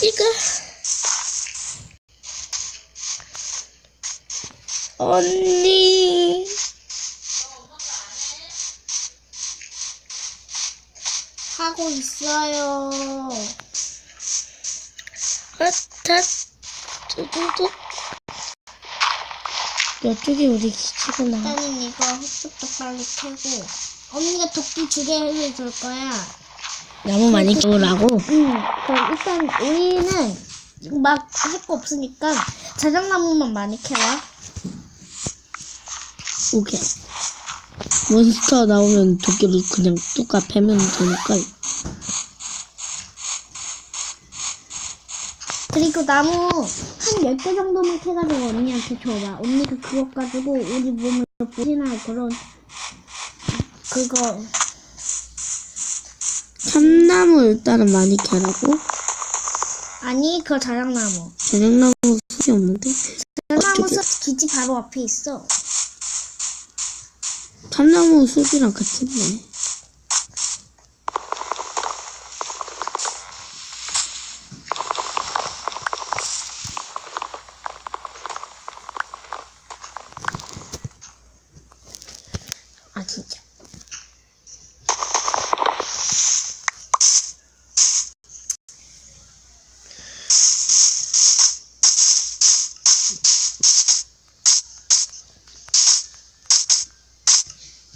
찍어. 언니. 하고 있어요. 아타 두두두. 이쪽이 우리 기지구나. 일단은 이거 흙부터 빨리 캐고. 언니가 도끼 두 개를 줄 거야. 너무 많이 끼우라고. 응. 그럼 일단 우리는 막 할 거 없으니까 자작나무만 많이 캐와. 오케이. 몬스터 나오면 도끼를 그냥 뚜까 패면 되니까. 그리고 나무 한 10개 정도만 캐가지고 언니한테 줘봐. 언니가 그것 가지고 우리 몸을 보신할 그런 그거 참나무 일단은 많이 캐라고. 아니 그거 자작나무. 저녁나무 숲이 없는데. 자작나무 어떻게? 숲 기지 바로 앞에 있어. 참나무 숲이랑 같이 있네. 아 진짜.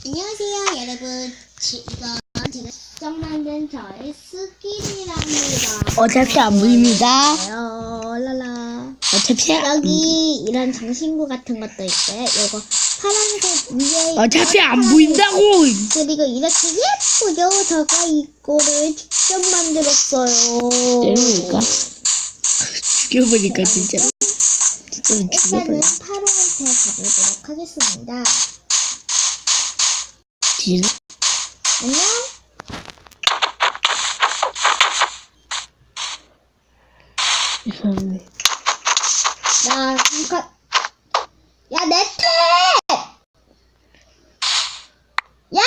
안녕하세요 여러분 지금 제가 직접 만든 저의 스킬이랍니다 어차피 안 보입니다. 랄라 어차피 안, 여기 이런 장신구 같은 것도 있어요 요거 파란색 위에 어차피 안 보인다고. 그리고 이렇게 예쁘죠? 제가 이거를 직접 만들었어요. 때리니까 죽여버리니까 진짜. 진짜 일단은. 파로한테 가보도록 하겠습니다. 뒤로. 안녕? 이상해. 나 잠깐. 야, 내 탭! 야!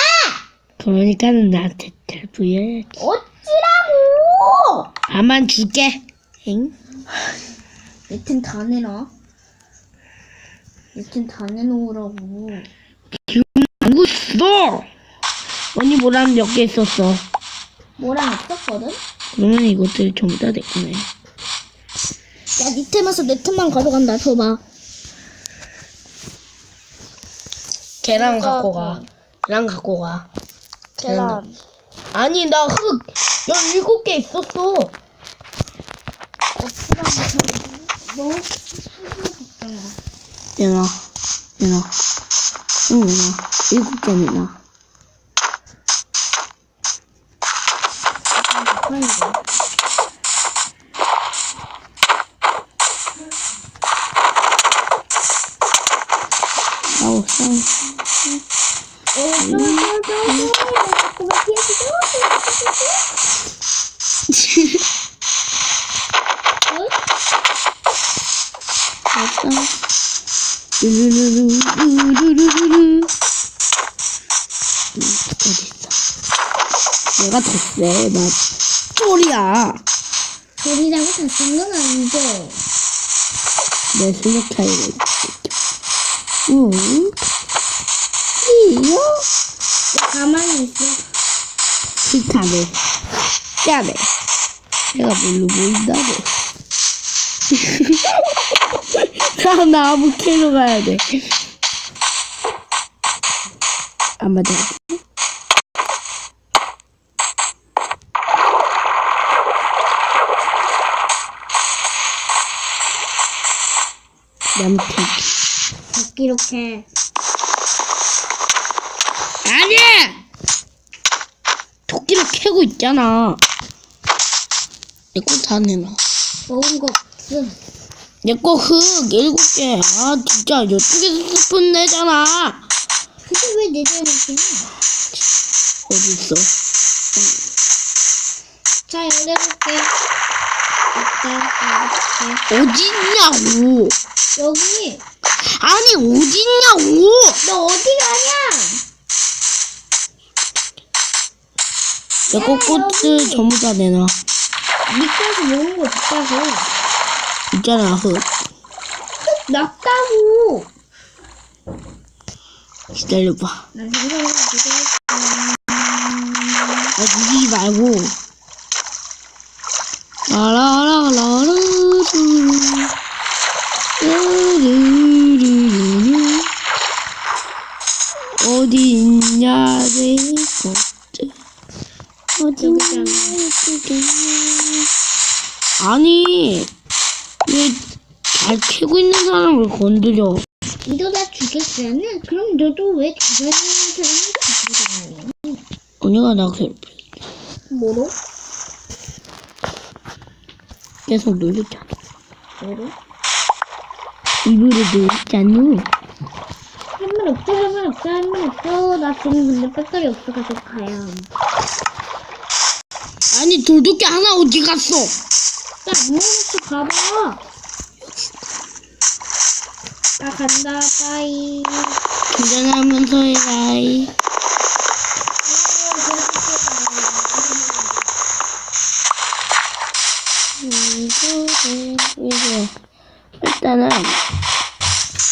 그러니까는 나한테 텔부해야지. 어찌라고! 아만 줄게. 엥? 내템 다 내놔. 내템 다 내놓으라고. 알고 있어. 언니 뭐랑 몇개 있었어. 뭐랑 없었거든? 그러면 이것들 전부 다 됐구네. 야, 니 템에서 내 템만 가져간다. 줘봐. 계란 이거 갖고 가. 계란 갖고 가. 계란. 아니 나흙 열일곱 개 있었어. 너 얘나, 얘나. 응, 얘나. 일곱 개나. 아우, 싸워. 아싸. 루루루루, 루루루루루. 음, 어딨어? 얘가 더 세, 나. 쫄이야. 조리라고 다쓴건 아니죠? 내 실력 차이가 있겠죠. 응? 이요? 가만히 있어. 싫다네. 짜네. 내가 뭘로 보인다네. 나 나무 캐러 가야 돼. 안 맞아. 남 캐. 도끼로 캐. 아니야! 도끼를 캐고 있잖아. 내거다 내놔. 먹은 거 없음. 내거 흙 일곱 개. 아 진짜 이쪽에서 스푼 내잖아. 근데 왜내 잘못이야? 어디 있어? 자, 열어볼게. 있냐고. 여기. 아니 어디 있냐고. 너 어디 가냐? 내거 꽃을 전부 다 내놔. 밑에서 먹는 거 있다고. 있잖아, 흙. 낫다고. 기다려봐. 나 지금 지금 아, 죽이지 말고. 라라라라라루. 루루루루루. 어디 있냐, 내 것들. 어디 있냐, 내. 아니, 왜잘 캐고 있는 사람을 건드려? 이러다 죽였으면 그럼 너도 왜 다른 사람을 죽이잖아요. 언니가 나 괴롭혀. 뭐로? 계속 놀렸잖아. 뭐로? 일부러 놀렸잖아. 할말 없어 할 말 없어 할 말 없어 나 지금 근데 배터리 없어가지고 가야 아니 도둑이 하나 어디 갔어? 나안 먹었어 가봐 나 간다 빠이 긴장하면서 해라이. 이거 일단은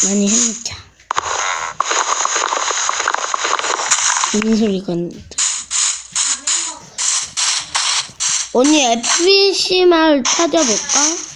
많이 해놓자. 무슨 소리가. 언니 FC 마을 찾아볼까?